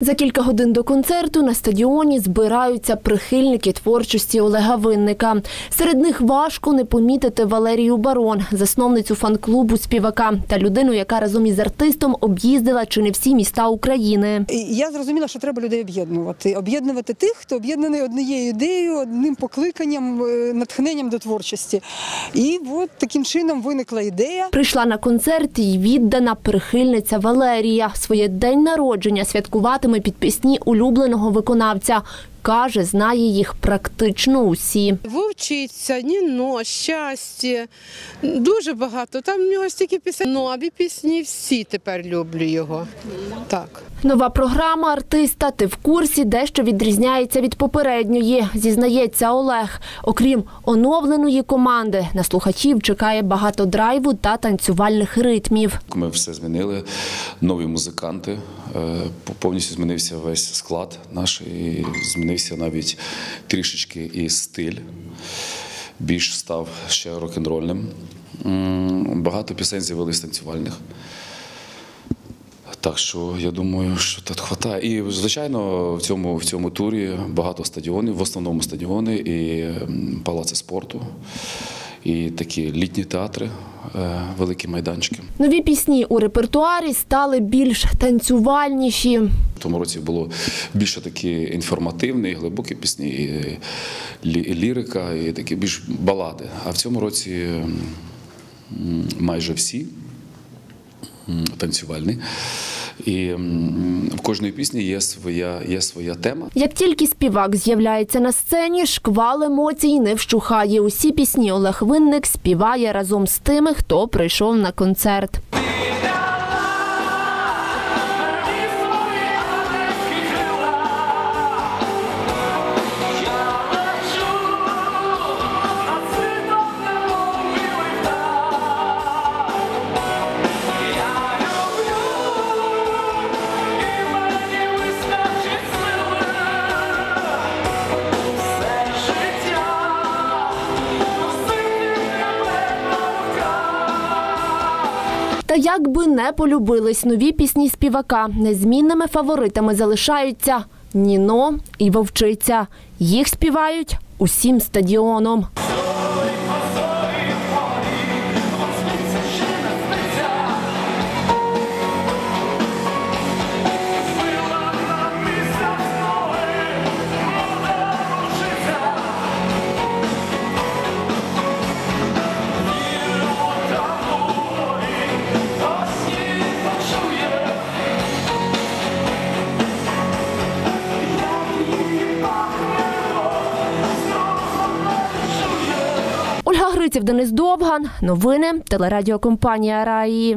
За кілька годин до концерту на стадіоні збираються прихильники творчості Олега Винника. Серед них важко не помітити Валерію Барон, засновницю фан-клубу співака та людину, яка разом із артистом об'їздила чи не всі міста України. Я зрозуміла, що треба людей об'єднувати. Об'єднувати тих, хто об'єднаний однією ідеєю, одним покликанням, е, натхненням до творчості. І от таким чином виникла ідея. Прийшла на концерт і віддана прихильниця Валерія. Своє день народження святкуватиме під пісні улюбленого виконавця. Каже, знає їх практично усі. Вовчиця, Ніно, щастя. Дуже багато. Там в нього стільки пісень. Нові пісні, всі тепер люблю його. Так. Нова програма артиста Ти в курсі дещо відрізняється від попередньої, зізнається Олег. Окрім оновленої команди, на слухачів чекає багато драйву та танцювальних ритмів. Ми все змінили, нові музиканти, е, повністю змінився весь склад наш, і змінився навіть трішечки і стиль. Більш став ще рок-н-рольним. Багато пісень з'явилися танцювальних. Так що я думаю, що тут хватає. І звичайно, в цьому, в цьому турі багато стадіонів, в основному стадіони і палаци спорту, і такі літні театри, е, великі майданчики. Нові пісні у репертуарі стали більш танцювальніші. В тому році було більше такі інформативні, глибокі пісні, і лі- і лірика, і такі більш балади. А в цьому році майже всі танцювальні. І в кожної пісні є своя, є своя тема. Як тільки співак з'являється на сцені, шквал емоцій не вщухає. Усі пісні Олег Винник співає разом з тими, хто прийшов на концерт. Та як би не полюбились нові пісні співака, незмінними фаворитами залишаються Ніно і Вовчиця. Їх співають усім стадіоном. Гриців, Денис Довган. Новини телерадіокомпанія Раї.